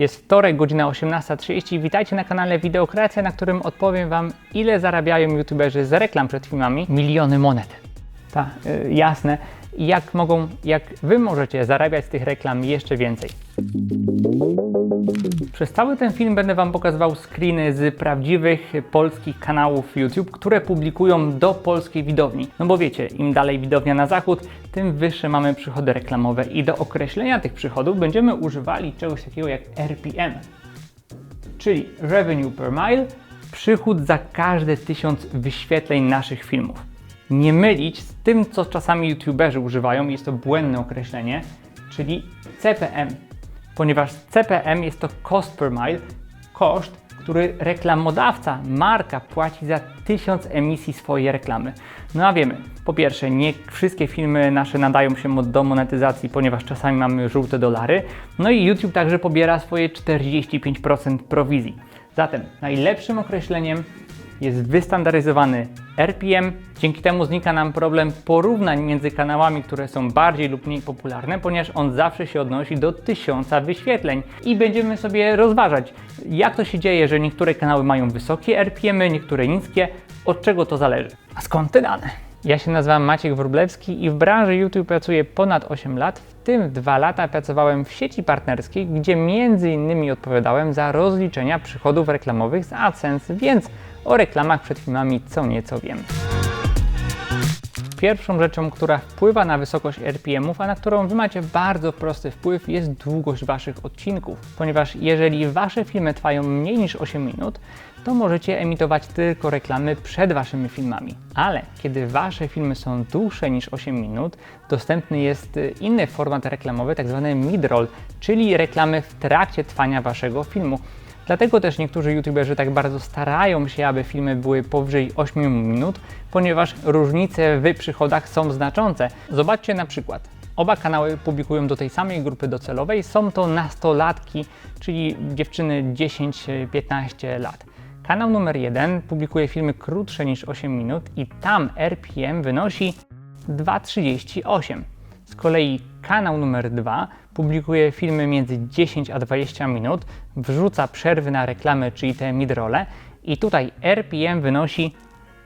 Jest wtorek, godzina 18.30. Witajcie na kanale Wideokreacja, na którym odpowiem Wam, ile zarabiają youtuberzy z reklam przed filmami. Miliony monet. Tak, y, jasne. I jak mogą, jak Wy możecie zarabiać z tych reklam jeszcze więcej. Przez cały ten film będę Wam pokazywał screeny z prawdziwych polskich kanałów YouTube, które publikują do polskiej widowni. No bo wiecie, im dalej widownia na zachód, tym wyższe mamy przychody reklamowe i do określenia tych przychodów będziemy używali czegoś takiego jak RPM, czyli Revenue per Mile, przychód za każde tysiąc wyświetleń naszych filmów. Nie mylić z tym, co czasami YouTuberzy używają, jest to błędne określenie, czyli CPM, ponieważ CPM jest to cost per mile, koszt, który reklamodawca, marka płaci za tysiąc emisji swojej reklamy. No a wiemy, po pierwsze, nie wszystkie filmy nasze nadają się do monetyzacji, ponieważ czasami mamy żółte dolary. No i YouTube także pobiera swoje 45% prowizji. Zatem najlepszym określeniem jest wystandaryzowany RPM. Dzięki temu znika nam problem porównań między kanałami, które są bardziej lub mniej popularne, ponieważ on zawsze się odnosi do tysiąca wyświetleń i będziemy sobie rozważać, jak to się dzieje, że niektóre kanały mają wysokie RPM-y, niektóre niskie, od czego to zależy. A skąd te dane? Ja się nazywam Maciek Wróblewski i w branży YouTube pracuję ponad 8 lat, w tym 2 lata pracowałem w sieci partnerskiej, gdzie między innymi odpowiadałem za rozliczenia przychodów reklamowych z AdSense, więc o reklamach przed filmami co nieco wiem. Pierwszą rzeczą, która wpływa na wysokość RPM-ów, a na którą Wy macie bardzo prosty wpływ, jest długość Waszych odcinków. Ponieważ jeżeli Wasze filmy trwają mniej niż 8 minut, to możecie emitować tylko reklamy przed Waszymi filmami. Ale kiedy Wasze filmy są dłuższe niż 8 minut, dostępny jest y, inny format reklamowy, tak zwany mid-roll, czyli reklamy w trakcie trwania Waszego filmu. Dlatego też niektórzy youtuberzy tak bardzo starają się, aby filmy były powyżej 8 minut, ponieważ różnice w przychodach są znaczące. Zobaczcie na przykład. Oba kanały publikują do tej samej grupy docelowej. Są to nastolatki, czyli dziewczyny 10-15 lat. Kanał numer 1 publikuje filmy krótsze niż 8 minut i tam RPM wynosi 2,38. Z kolei kanał numer 2 publikuje filmy między 10 a 20 minut, wrzuca przerwy na reklamy, czyli te midrole i tutaj RPM wynosi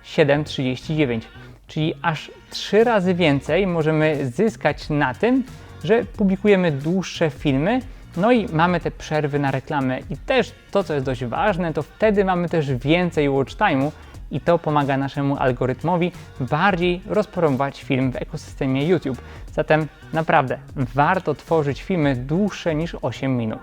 7,39, czyli aż 3 razy więcej możemy zyskać na tym, że publikujemy dłuższe filmy, no i mamy te przerwy na reklamę i też to, co jest dość ważne, to wtedy mamy też więcej watch time'u, i to pomaga naszemu algorytmowi bardziej rozpromować film w ekosystemie YouTube. Zatem naprawdę warto tworzyć filmy dłuższe niż 8 minut.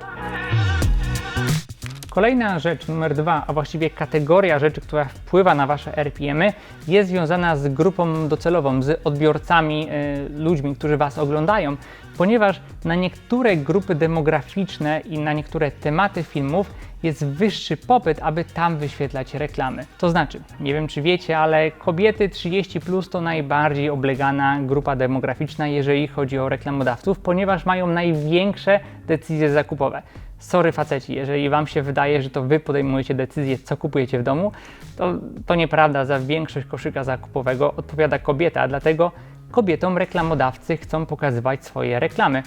Kolejna rzecz, numer dwa, a właściwie kategoria rzeczy, która wpływa na Wasze RPM-y, jest związana z grupą docelową, z odbiorcami, y, ludźmi, którzy Was oglądają, ponieważ na niektóre grupy demograficzne i na niektóre tematy filmów jest wyższy popyt, aby tam wyświetlać reklamy. To znaczy, nie wiem czy wiecie, ale kobiety 30 plus to najbardziej oblegana grupa demograficzna, jeżeli chodzi o reklamodawców, ponieważ mają największe decyzje zakupowe. Sorry faceci, jeżeli Wam się wydaje, że to Wy podejmujecie decyzję, co kupujecie w domu, to, to nieprawda. Za większość koszyka zakupowego odpowiada kobieta, dlatego kobietom reklamodawcy chcą pokazywać swoje reklamy.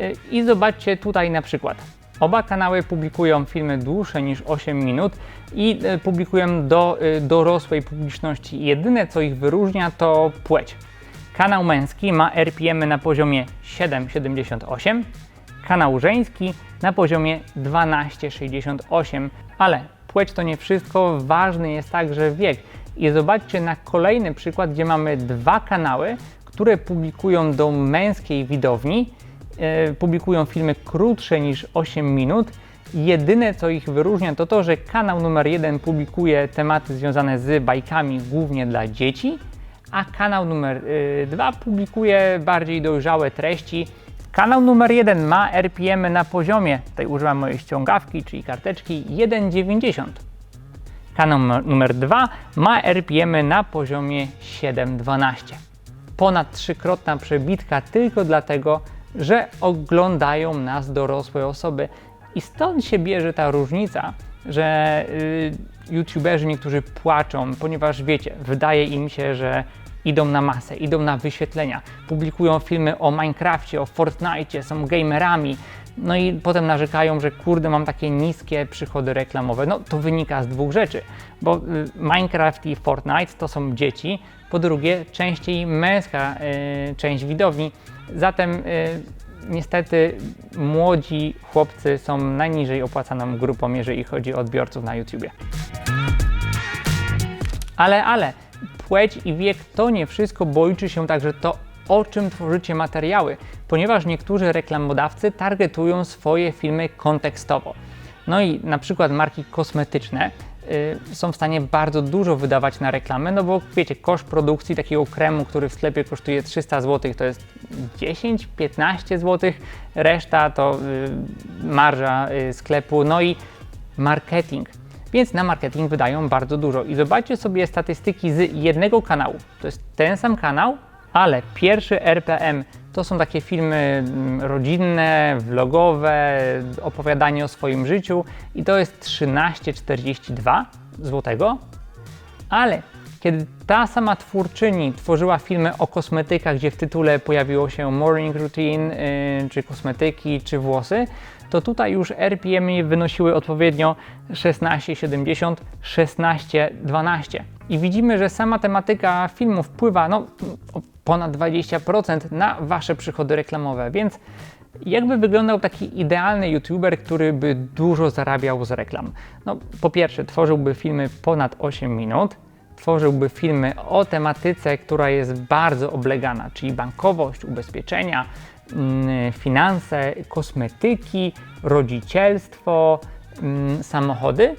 Yy, I zobaczcie tutaj na przykład. Oba kanały publikują filmy dłuższe niż 8 minut i e, publikują do e, dorosłej publiczności. Jedyne co ich wyróżnia to płeć. Kanał męski ma RPM na poziomie 7,78, kanał żeński na poziomie 12,68, ale płeć to nie wszystko, ważny jest także wiek. I zobaczcie na kolejny przykład, gdzie mamy dwa kanały, które publikują do męskiej widowni, e, publikują filmy krótsze niż 8 minut. Jedyne co ich wyróżnia to to, że kanał numer 1 publikuje tematy związane z bajkami głównie dla dzieci, a kanał numer 2 publikuje bardziej dojrzałe treści. Kanał numer 1 ma RPM na poziomie, tutaj używam mojej ściągawki, czyli karteczki 1,90. Kanał numer 2 ma RPM na poziomie 7,12. Ponad trzykrotna przebitka tylko dlatego, że oglądają nas dorosłe osoby. I stąd się bierze ta różnica, że y, youtuberzy niektórzy płaczą, ponieważ wiecie, wydaje im się, że idą na masę, idą na wyświetlenia, publikują filmy o Minecrafcie, o Fortnite, są gamerami, no i potem narzekają, że kurde, mam takie niskie przychody reklamowe. No to wynika z dwóch rzeczy, bo y, Minecraft i Fortnite to są dzieci, po drugie, częściej męska y, część widowni, zatem y, niestety młodzi chłopcy są najniżej opłacaną grupą, jeżeli chodzi o odbiorców na YouTubie. Ale, ale, płeć i wiek to nie wszystko, bo liczy się także to, o czym tworzycie materiały, ponieważ niektórzy reklamodawcy targetują swoje filmy kontekstowo. No i na przykład marki kosmetyczne y, są w stanie bardzo dużo wydawać na reklamę, no bo wiecie, koszt produkcji takiego kremu, który w sklepie kosztuje 300 zł, to jest 10-15 zł, reszta to y, marża y, sklepu, no i marketing. Więc na marketing wydają bardzo dużo. I zobaczcie sobie statystyki z jednego kanału. To jest ten sam kanał, ale pierwszy RPM to są takie filmy mm, rodzinne, vlogowe, opowiadanie o swoim życiu i to jest 13,42 zł. Ale kiedy ta sama twórczyni tworzyła filmy o kosmetykach, gdzie w tytule pojawiło się morning routine, yy, czy kosmetyki, czy włosy, to tutaj już RPM wynosiły odpowiednio 16,70, 16,12. I widzimy, że sama tematyka filmu wpływa no, o ponad 20% na Wasze przychody reklamowe, więc jakby wyglądał taki idealny YouTuber, który by dużo zarabiał z reklam? No, po pierwsze, tworzyłby filmy ponad 8 minut, tworzyłby filmy o tematyce, która jest bardzo oblegana, czyli bankowość, ubezpieczenia, mm, finanse, kosmetyki, rodzicielstwo, mm, samochody.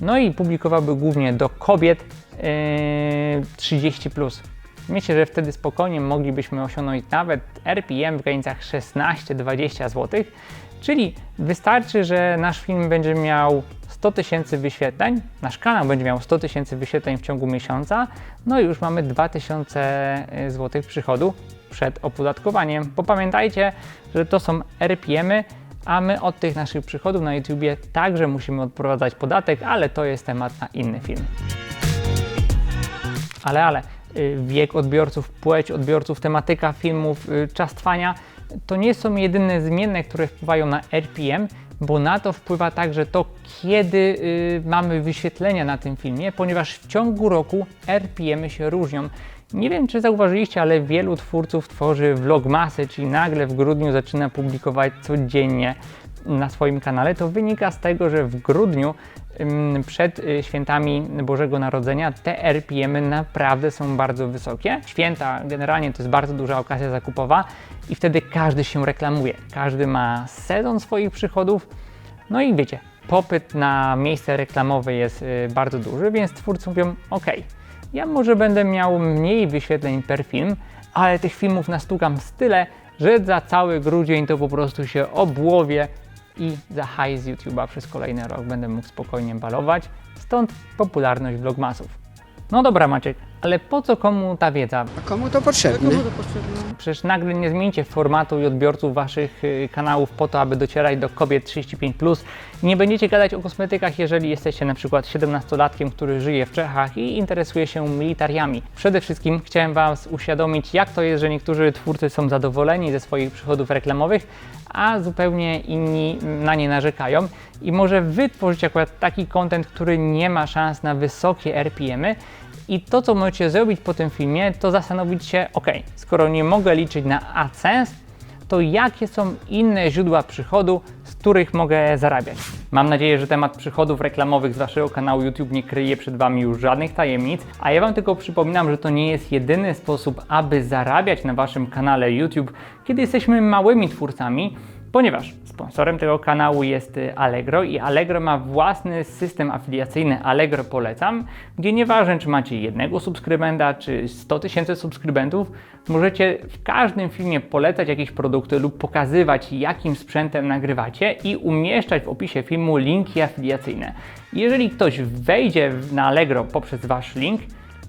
No i publikowałby głównie do kobiet yy, 30. Plus. Myślę, że wtedy spokojnie moglibyśmy osiągnąć nawet RPM w granicach 16-20 zł, czyli wystarczy, że nasz film będzie miał 100 tysięcy wyświetleń, nasz kanał będzie miał 100 tysięcy wyświetleń w ciągu miesiąca, no i już mamy 2000 zł przychodu przed opodatkowaniem. Bo pamiętajcie, że to są RPM-y, a my od tych naszych przychodów na YouTubie także musimy odprowadzać podatek, ale to jest temat na inny film. Ale, ale, y, wiek odbiorców, płeć odbiorców, tematyka filmów, y, czas trwania to nie są jedyne zmienne, które wpływają na RPM, bo na to wpływa także to, kiedy y, mamy wyświetlenia na tym filmie, ponieważ w ciągu roku RPM się różnią. Nie wiem, czy zauważyliście, ale wielu twórców tworzy vlogmasy, czyli nagle w grudniu zaczyna publikować codziennie na swoim kanale. To wynika z tego, że w grudniu przed y, świętami Bożego Narodzenia te RPM-y naprawdę są bardzo wysokie. Święta generalnie to jest bardzo duża okazja zakupowa i wtedy każdy się reklamuje. Każdy ma sezon swoich przychodów. No i wiecie, popyt na miejsce reklamowe jest y, bardzo duży, więc twórcy mówią: OK, ja może będę miał mniej wyświetleń per film, ale tych filmów nastukam z tyle, że za cały grudzień to po prostu się obłowie i za hajs z YouTube'a przez kolejny rok będę mógł spokojnie balować, stąd popularność vlogmasów. No dobra Maciek, ale po co komu ta wiedza? A komu to potrzebne? Komu to potrzebne? Przecież nagle nie zmienicie formatu i odbiorców waszych y, kanałów po to, aby docierać do kobiet 35+. Nie będziecie gadać o kosmetykach, jeżeli jesteście na przykład 17-latkiem, który żyje w Czechach i interesuje się militariami. Przede wszystkim chciałem Was uświadomić, jak to jest, że niektórzy twórcy są zadowoleni ze swoich przychodów reklamowych, a zupełnie inni na nie narzekają. I może Wy tworzycie akurat taki content, który nie ma szans na wysokie RPM-y, i to, co możecie zrobić po tym filmie, to zastanowić się, ok, skoro nie mogę liczyć na AdSense, to jakie są inne źródła przychodu, z których mogę zarabiać. Mam nadzieję, że temat przychodów reklamowych z Waszego kanału YouTube nie kryje przed Wami już żadnych tajemnic, a ja Wam tylko przypominam, że to nie jest jedyny sposób, aby zarabiać na Waszym kanale YouTube, kiedy jesteśmy małymi twórcami, ponieważ sponsorem tego kanału jest Allegro i Allegro ma własny system afiliacyjny Allegro Polecam, gdzie nieważne czy macie jednego subskrybenta czy 100 tysięcy subskrybentów, możecie w każdym filmie polecać jakieś produkty lub pokazywać jakim sprzętem nagrywacie i umieszczać w opisie filmu linki afiliacyjne. Jeżeli ktoś wejdzie na Allegro poprzez Wasz link,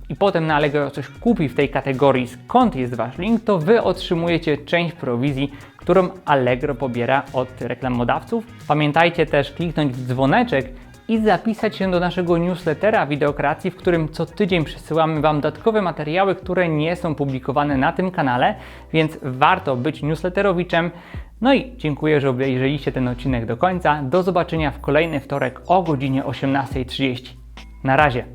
i potem na Allegro coś kupi w tej kategorii, skąd jest Wasz link, to Wy otrzymujecie część prowizji, którą Allegro pobiera od reklamodawców. Pamiętajcie też kliknąć w dzwoneczek i zapisać się do naszego newslettera Wideokracji, w którym co tydzień przesyłamy Wam dodatkowe materiały, które nie są publikowane na tym kanale, więc warto być newsletterowiczem. No i dziękuję, że obejrzeliście ten odcinek do końca. Do zobaczenia w kolejny wtorek o godzinie 18.30. Na razie.